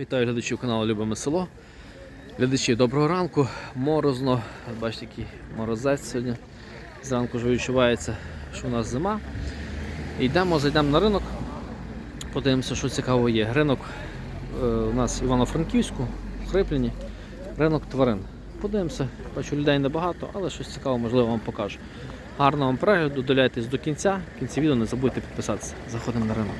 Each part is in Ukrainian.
Вітаю глядачів каналу Любиме село. Глядачі, доброго ранку, морозно. Бачите, який морозець сьогодні. Зранку вже відчувається, що у нас зима. Йдемо, зайдемо на ринок, подивимося, що цікаво є. Ринок е, у нас Івано-Франківську, в Хрипліні, ринок тварин. Подивимося, бачу людей небагато, але щось цікаве, можливо, вам покажу. Гарного вам перегляду, доляйтесь до кінця. В кінці відео не забудьте підписатися. Заходимо на ринок.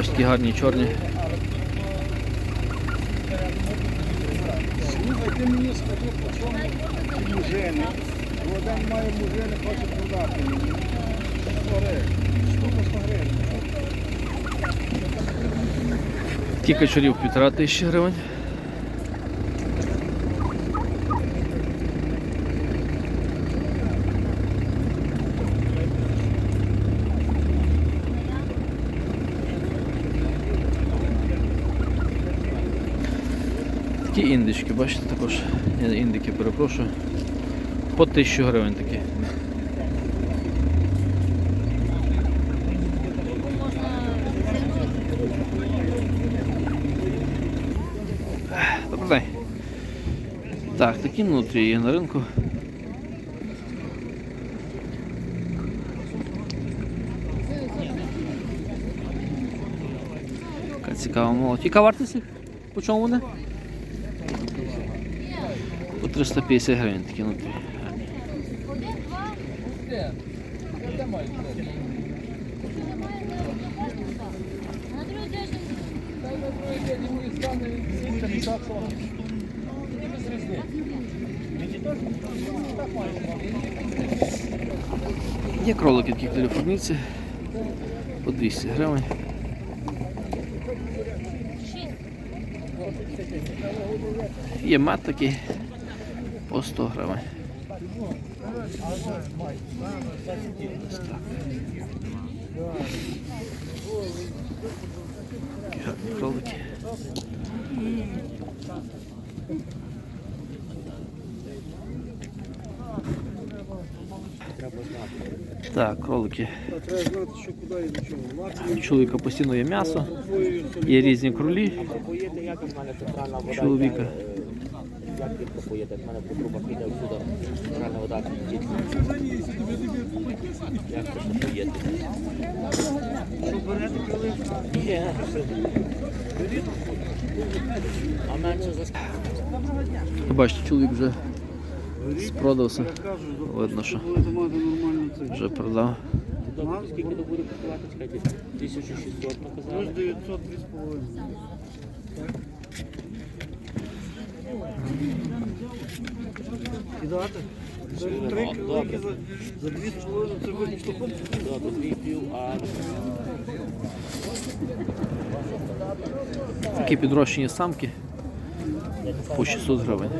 Бачите, такі гарні чорні. Слухайте мені скажи, по чому ті мужини. Один має мужени, хоче продати мені. 100 гривень. Штука 100 гривень. Ті качурів півтора тисячі гривень. Індички, бачите, також індики, перепрошую. По тисячу гривень такі. Добрий день. Так, такі внутрі є на ринку. Така молодь. Яка вартість? їх? По чому вони? По 350 гривень такі внутрі. Є кролики такі каліфорнійці по 200 гривень. Є мед такий по 100 гривень. Так. Кролики. Так, кролики. У чоловіка постійно є м'ясо, є різні кролі чоловіка. Як поїде, в мене по трубах йде всюди центральна вода. Як це поїде? Ні. А менше за Ви Бачите, чоловік вже спродався. Видно, що вже продав. Добре, скільки то буде коштувати, чекайте, 1600 Плюс наказали. 900, 2,5. Кидати? За три кілоки за, за 2,5 це хоч штуком. До дві пів, а Такі підрощені самки по 600 гривень.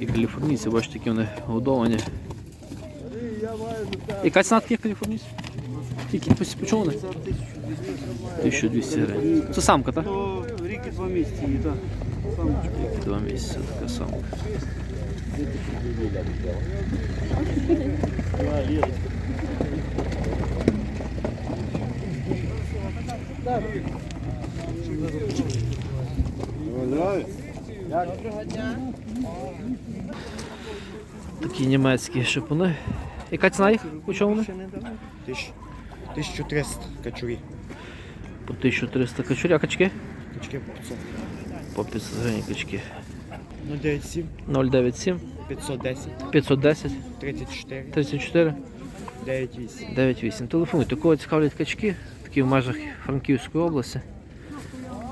І каліфорнійці, бачите, які вони годовані. Яка ціна таких каліфорнійців? Тільки по по вони? 1200 гривень. Це самка, так? Рік і два місяці, і так. Самочка. Два місяці така самка. Такі німецькі шипуни. Яка ціна їх? У чому вони? 1300 качурі. По 1300 качурі, а качки? Качки по 500. По 500 гривень качки. 097 097 510 510 34 34 98. 98. Телефонуйте, кого цікавлять качки, такі в межах Франківської області.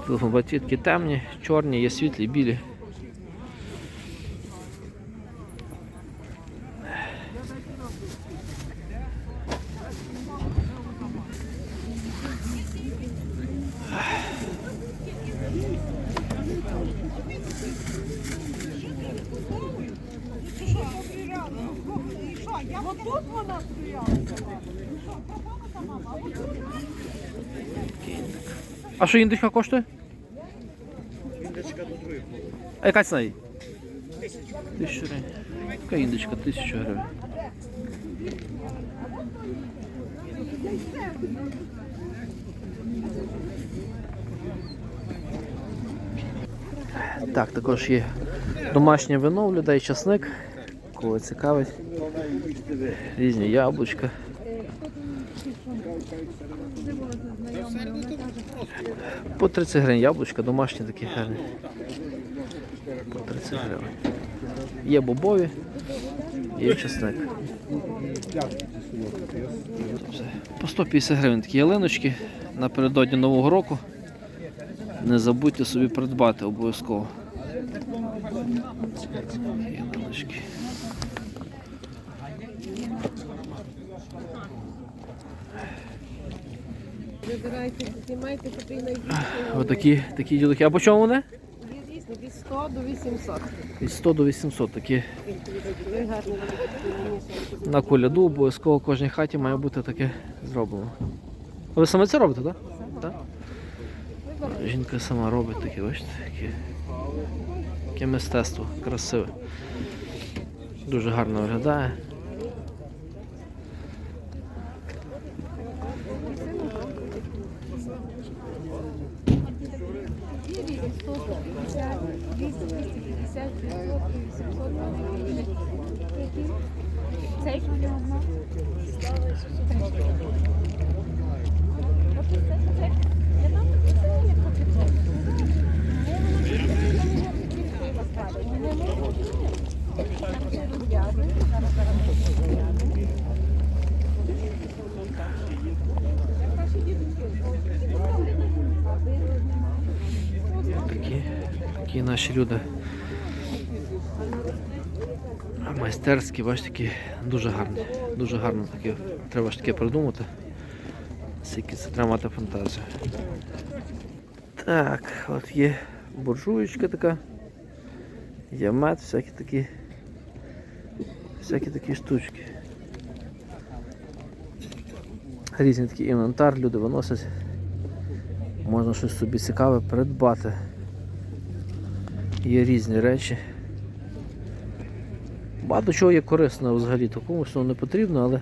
Телефон такі темні, чорні, є світлі, білі. А що індичка коштує? Індичка до другої. А яка ціна її? Тисячу гривень. Яка індичка, тисячу гривень. Так, також є домашнє вино у людей, часник. Кого цікавить. Різні яблучка. По 30 гривень яблучка, домашні такі гарні. По 30 гривень. Є бобові, є чесник. По 150 гривень такі ялиночки напередодні Нового року. Не забудьте собі придбати обов'язково. Ялиночки. Вибирайте, знімайте. Отакі такі ділики. А по чому вони? Є від 100 до 800. Від 100 до 800 такі. На коляду обов'язково в кожній хаті має бути таке зроблено. А Ви саме це робите, так? Так? Жінка сама робить таке, бачите, таке, таке мистецтво, красиве. Дуже гарно виглядає. 250 і 700 Цей одна. Наші дітки. Такі, такі наші люди. Майстерські, бачите, такі дуже гарні. Дуже гарно такі. Треба ж таке придумати. Скільки це треба мати фантазію. Так, от є буржуєчка така. Є мед, всякі такі. Всякі такі штучки. Різний такий інвентар люди виносять. Можна щось собі цікаве придбати. Є різні речі. Багато чого є корисного взагалі, то комусь воно не потрібно, але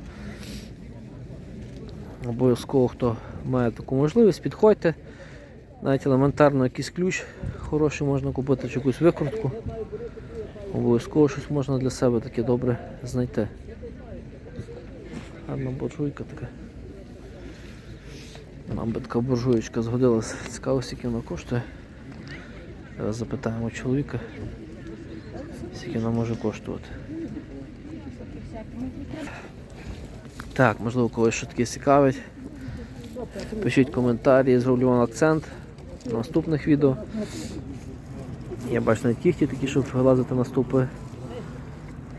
обов'язково хто має таку можливість, підходьте. Навіть елементарно якийсь ключ хороший можна купити чи якусь викрутку. Обов'язково щось можна для себе таке добре знайти. Гарна буржуйка така. Нам би така буржуєчка згодилася. Цікаво, скільки вона коштує. Зараз запитаємо чоловіка, скільки вона може коштувати. Так, можливо, когось що таке цікавить. Пишіть коментарі, зроблю вам акцент в наступних відео. Я бачу навіть кіхті такі, щоб вилазити на ступи.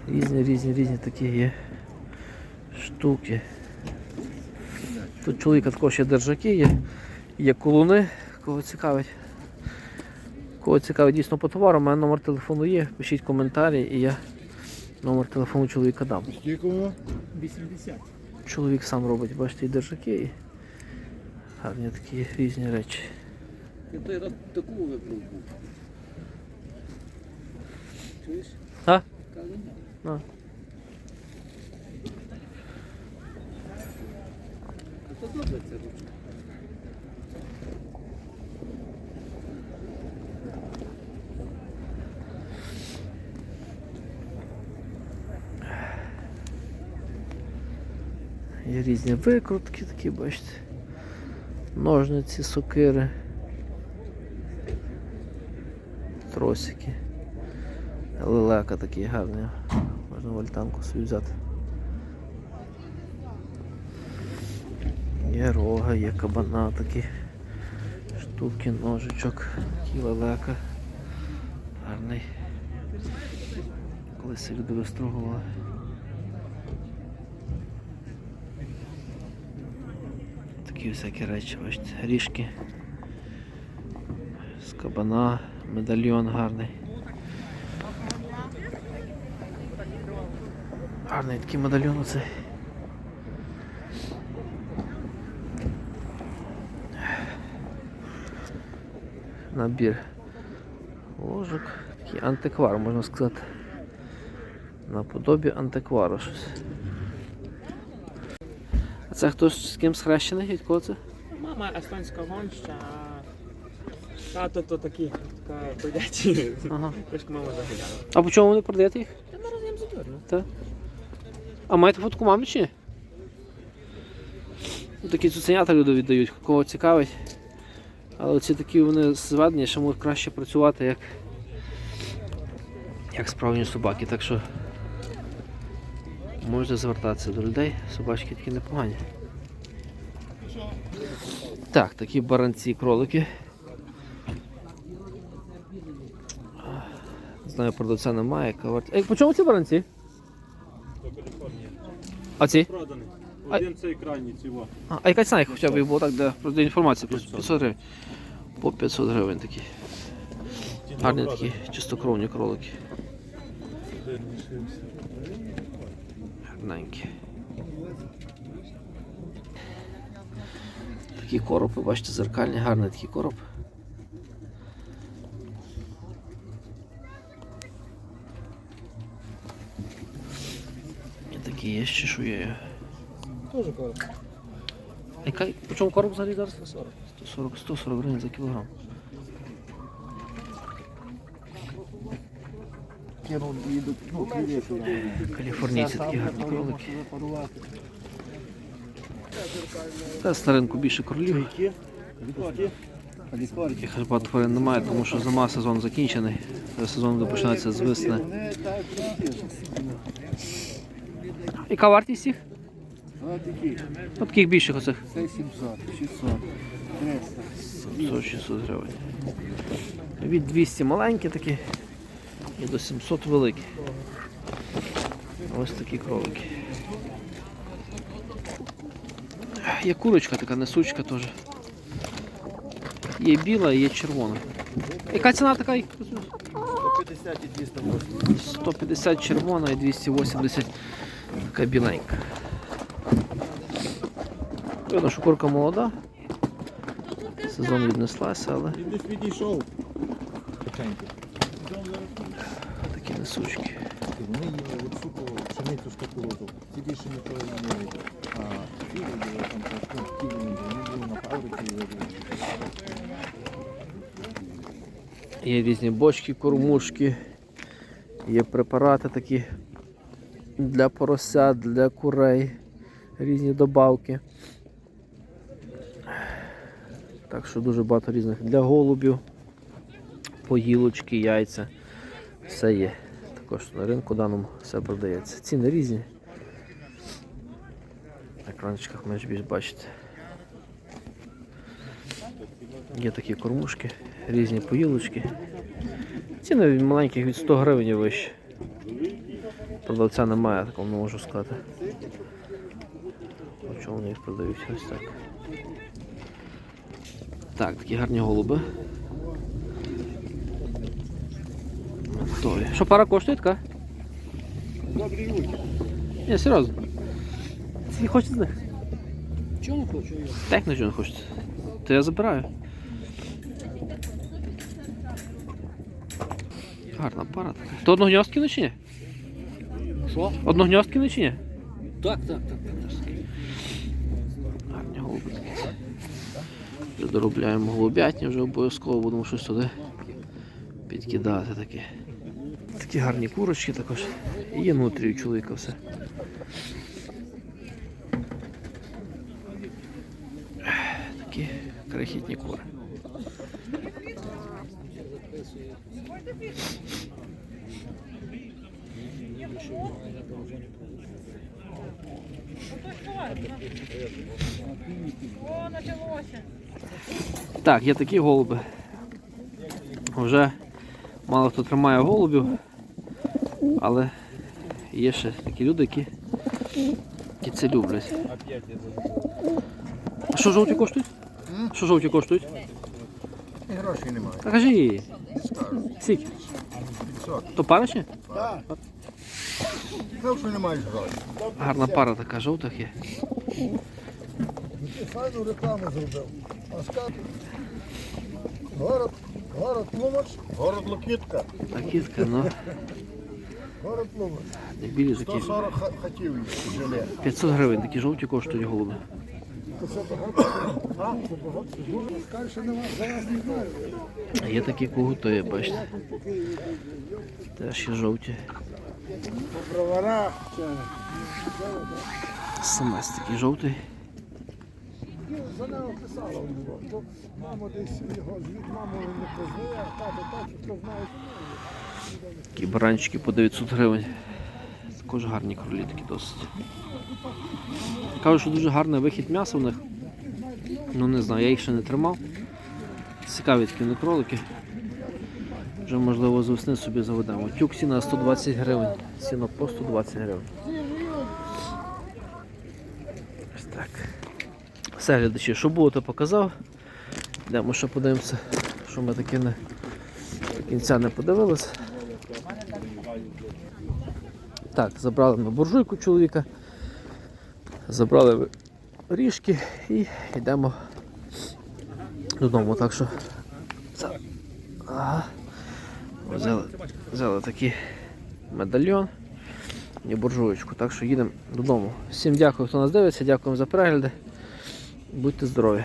Різні, різні, різні такі є штуки. Тут чоловіка також є держаки, є, є колуни, кого цікавить. Кого цікавить дійсно по товару, у мене номер телефону є, пишіть коментарі і я номер телефону чоловіка дам. Скільки воно? Чоловік сам робить, бачите, і держаки, і гарні такі різні речі. Я той раз таку вибрав був. Чуєш? А? А то добре це ручка. Є різні викрутки такі, бачите. Ножниці, сокири. Тросики. Лелека такі гарні. Можна вальтанку собі взяти. Є рога, є кабана такі. Штуки, ножичок, такі лелека. Гарний. Колись люди вистругували. Такі всякі речі, бачите, ріжки. З кабана, медальйон гарний. Гарний такий медальйон оцей. набір ложок. Такий антиквар, можна сказати. Наподобі антиквару щось. Це хтось з ким схрещений? Від кого це? Мама естонська гонща, а тато то такі, така ходячі. Ага. Трошки мама заглядала. А по чому вони продаєте їх? Та ми розуміємо задурно. Так. А маєте фотку мами чи ні? Ну, Такі цуценята люди віддають, кого цікавить. Але ці такі вони зведені, що можуть краще працювати як, як справжні собаки. Так що можете звертатися до людей, собачки такі непогані. Так, такі баранці кролики. Знаю, продавця немає. Ей, по чому ці баранці? А ці? Проданий. А- Один цей крайній цього. А, а яка ціна їх хоча б їх було так, де просто інформація просто 500 гривень. По 500 гривень такі. Гарні такі чистокровні кролики. Гарненькі. Такі коропи, бачите, зеркальні, гарний такий короб. І такі є ще чешуєю. Теж короб. Яка, по чому короб взагалі зараз? 140. 140, 140 гривень за кілограм. Кинув і до ну, креветку. Каліфорнійці такі гарні кролики. Та на ринку більше кролів. Таких аж тварин немає, тому що зима сезон закінчений. Сезон буде починається з весни. Яка вартість їх? Ось. Ну, таких більших оцих. Це 700, 600, 300. 500-600 гривень. Від 200 маленькі такі і до 700 великі. Ось такі кролики. Є курочка така несучка теж. Є біла є червона. Яка ціна така? 150 і 280. 150 червона і 280 така біленька. Видно, що курка молода. Сезон віднеслася, але Він десь відійшов. такі несучки. Вони їли от суку, пшеницю. Ці більше не їли. А ці були там ну, ті вони були на фабриці. Є різні бочки, кормушки, є препарати такі для поросят, для курей, різні добавки. Так що дуже багато різних для голубів, поїлочки, яйця. Все є. Також на ринку даному все продається. Ціни різні. На екранчиках ж більш бачите. Є такі кормушки, різні поїлочки. Ціни від маленьких від 100 гривень і вище. Продавця немає, такого не можу сказати. По чому вони їх продають? Ось так. Так, такі гарні голуби. Готові. Що пара коштує така? Добрі руки. Ні, серйозно. Скільки хочете з них? Чому хочу? Так нічого не хочете. То я забираю. Гарна пара така. То одногньостки чи ні? Що? Одногньостки чи ні? Так, так, так. Гарні голуби такі. Вже доробляємо голубятні, вже обов'язково будемо щось туди підкидати таке. Такі гарні курочки також. І є внутрі у чоловіка все. Такі крихітні кури. Так, є такі голуби. Вже мало хто тримає голубів, але є ще такі люди, які, які це люблять. А що жовті коштують? Що жовті коштують? І грошей немає. Та кажи. Скільки? 500. То пара ще? Так. Сказав, що не маєш грошей. Гарна пара така жовтих є. Файну рекламу зробив. А скати. Город, город Тлумач, город Лукітка, А кітка, ну, город дебілі такі. 140 ха- хатів 500 гривень, такі жовті коштують голуби. Це багато. А, що. Є такі когутої, бачите. Теж є жовті. Самець такий жовтий. За нього писала. Мамо десь його звід, маму не познає, а тато так, хто знає. Такі баранчики по 900 гривень. Також гарні кролі такі досить. Кажуть, що дуже гарний вихід м'яса в них. Ну не знаю, я їх ще не тримав. Цікаві такі вони кролики. Вже можливо з весни собі заведемо. Тюк сіна 120 гривень. Сіно по 120 гривень. Ось так. Все, глядачі, що було, то показав. Йдемо ще подивимося, що ми таки не до кінця не подивилися. Так, забрали ми буржуйку чоловіка, забрали ріжки і йдемо додому. Так що ага. взяли, взяли такий медальйон і буржуєчку. Так що їдемо додому. Всім дякую, хто нас дивиться, дякуємо за перегляди. Будьте здорові!